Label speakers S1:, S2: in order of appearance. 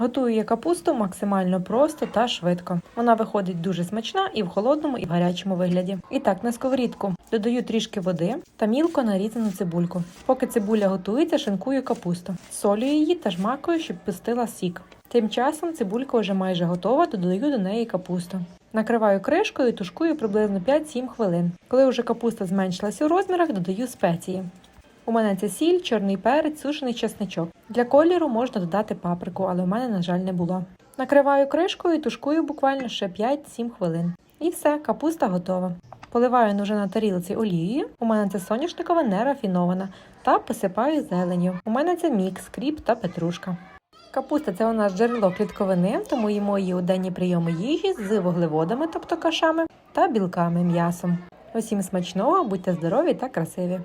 S1: Готую я капусту максимально просто та швидко. Вона виходить дуже смачна і в холодному, і в гарячому вигляді. І так, на сковорідку додаю трішки води та мілко нарізану цибульку. Поки цибуля готується, шинкую капусту. Солюю її та жмакаю, щоб пустила сік. Тим часом цибулька вже майже готова, то додаю до неї капусту. Накриваю кришкою і тушкую приблизно 5-7 хвилин. Коли вже капуста зменшилась у розмірах, додаю спеції. У мене це сіль, чорний перець, сушений чесничок. Для кольору можна додати паприку, але у мене, на жаль, не було. Накриваю кришкою і тушкую буквально ще 5-7 хвилин. І все, капуста готова. Поливаю вже на тарілці олією. У мене це соняшникова нерафінована. Та посипаю зеленню. У мене це мікс, кріп та петрушка. Капуста це у нас джерело клітковини, тому їмо її у денні прийоми їжі з вуглеводами, тобто кашами, та білками, м'ясом. Усім смачного, будьте здорові та красиві!